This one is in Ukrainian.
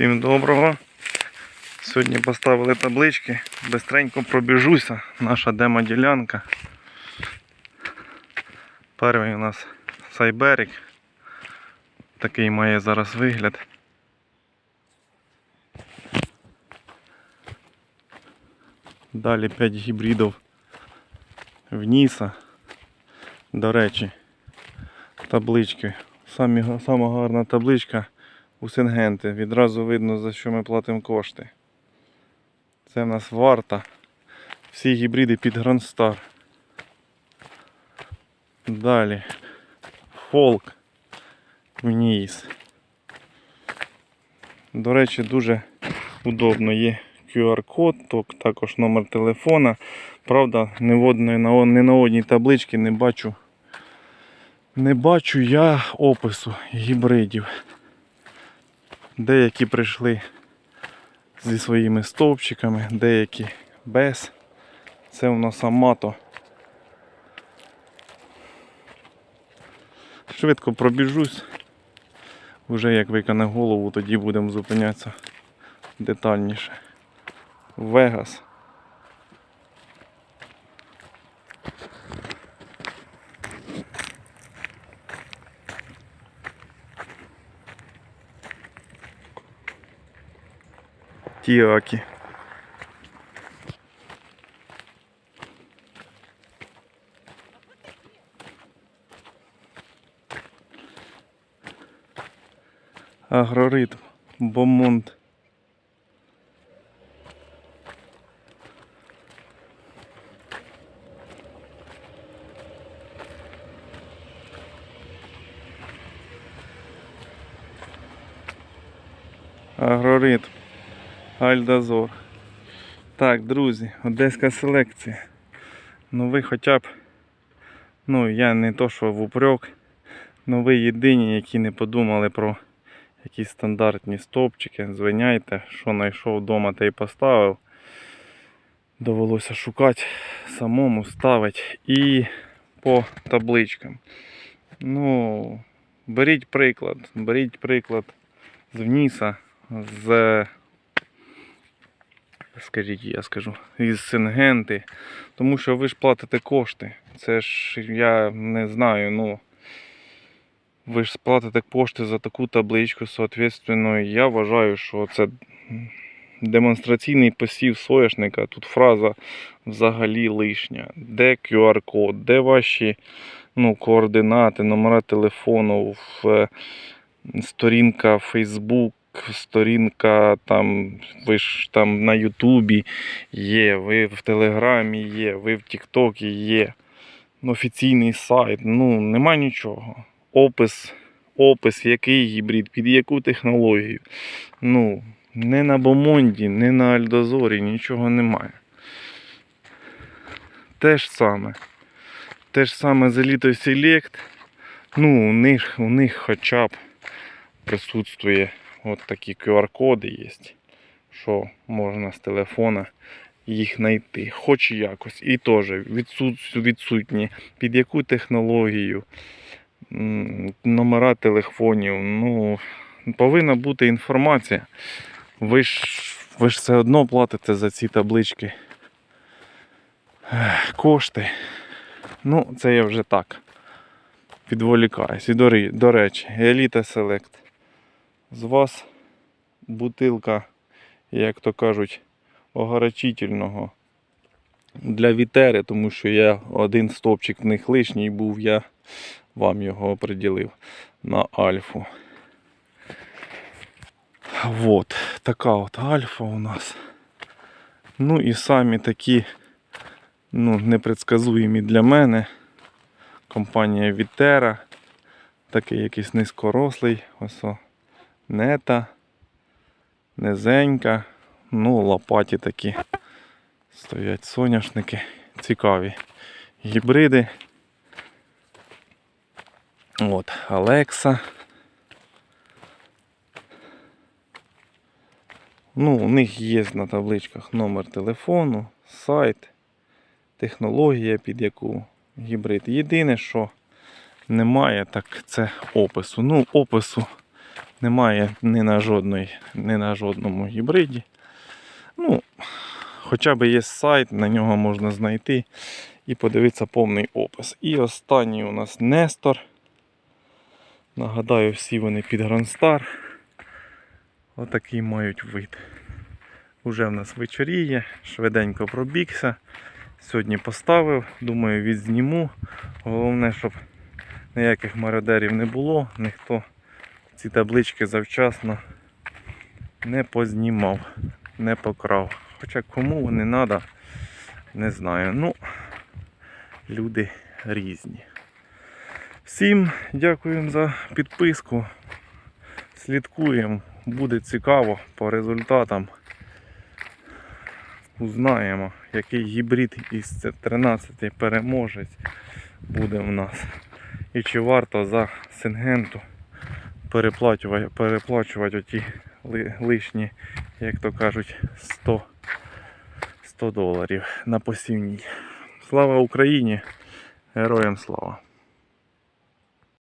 Всім доброго. Сьогодні поставили таблички. Бистренько пробіжуся. Наша демо-ділянка. Перший у нас сайберик. Такий має зараз вигляд. Далі 5 гібридів в Ніса. До речі, таблички. Самі, сама гарна табличка у Сингенти. Відразу видно, за що ми платимо кошти. Це в нас варта. Всі гібриди під Star. Далі. Фолк в Ніс. До речі, дуже удобно є QR-код, також номер телефона. Правда, не на одній табличці не бачу. Не бачу я опису гібридів. Деякі прийшли зі своїми стовпчиками, деякі без. Це у нас Амато. Швидко пробіжусь. Вже як викане голову, тоді будемо зупинятися детальніше. Вегас. Тіакі. Агроритм. Бомонд. Агроритм. Альдазор. Так, друзі, одеська селекція. Ну ви хоча б. Ну, я не то, що в упрек. Ну ви єдині, які не подумали про якісь стандартні стовпчики. Звиняйте, що знайшов вдома та й поставив. Довелося шукати, самому ставити і по табличкам. Ну, беріть приклад, беріть приклад з Вніса, з скажіть, я скажу, із Сингенти. Тому що ви ж платите кошти. Це ж я не знаю, ну. Ви ж сплатите кошти за таку табличку, соответственно, я вважаю, що це демонстраційний посів соняшника. Тут фраза взагалі лишня. Де QR-код, де ваші ну, координати, номера телефону, в, е, сторінка Facebook, сторінка там, ви ж там на Ютубі є, ви в Телеграмі є, ви в Тіктокі є. Ну, Офіційний сайт, ну нема нічого. Опис, опис, який гібрид, під яку технологію. Ну, не на Бомонді, не на Альдозорі нічого немає. Те ж саме. Те ж саме з Elite Select. Ну, у них, у них хоча б присутствує от такі QR-коди є, що можна з телефона їх знайти, хоч якось. І теж відсутні, під яку технологію, номера телефонів. Ну, повинна бути інформація. Ви ж, ви ж все одно платите за ці таблички кошти. Ну, це я вже так підволікаюсь. І до, речі, Еліта Селект. З вас бутилка, як то кажуть, огорочительного для вітери, тому що я один стопчик в них лишній був, я вам його оприділив на альфу. Вот, така от альфа у нас. Ну і самі такі ну, непредсказуємі для мене. Компанія Вітера. Такий якийсь низькорослий. Ось нета. Низенька. Ну, лопаті такі. Стоять соняшники. Цікаві гібриди. От, Алекса. Ну, у них є на табличках номер телефону, сайт, технологія, під яку гібрид. Єдине, що немає, так це опису. Ну, опису немає ні на, жодної, ні на жодному гібриді. Ну, хоча б є сайт, на нього можна знайти і подивитися повний опис. І останній у нас Нестор. Нагадаю, всі вони під Гронстар. Отакий мають вид. Уже в нас вечоріє, швиденько пробігся. Сьогодні поставив, думаю, відзніму. Головне, щоб ніяких мародерів не було, ніхто ці таблички завчасно не познімав, не покрав. Хоча кому вони треба, не знаю. Ну, люди різні. Всім дякуємо за підписку. Слідкуємо, буде цікаво по результатам. Узнаємо, який гібрид із 13 переможець буде в нас. І чи варто за Сингенту переплачувати, переплачувати оті ли- лишні, як то кажуть, 100, 100 доларів на посівній. Слава Україні! Героям слава!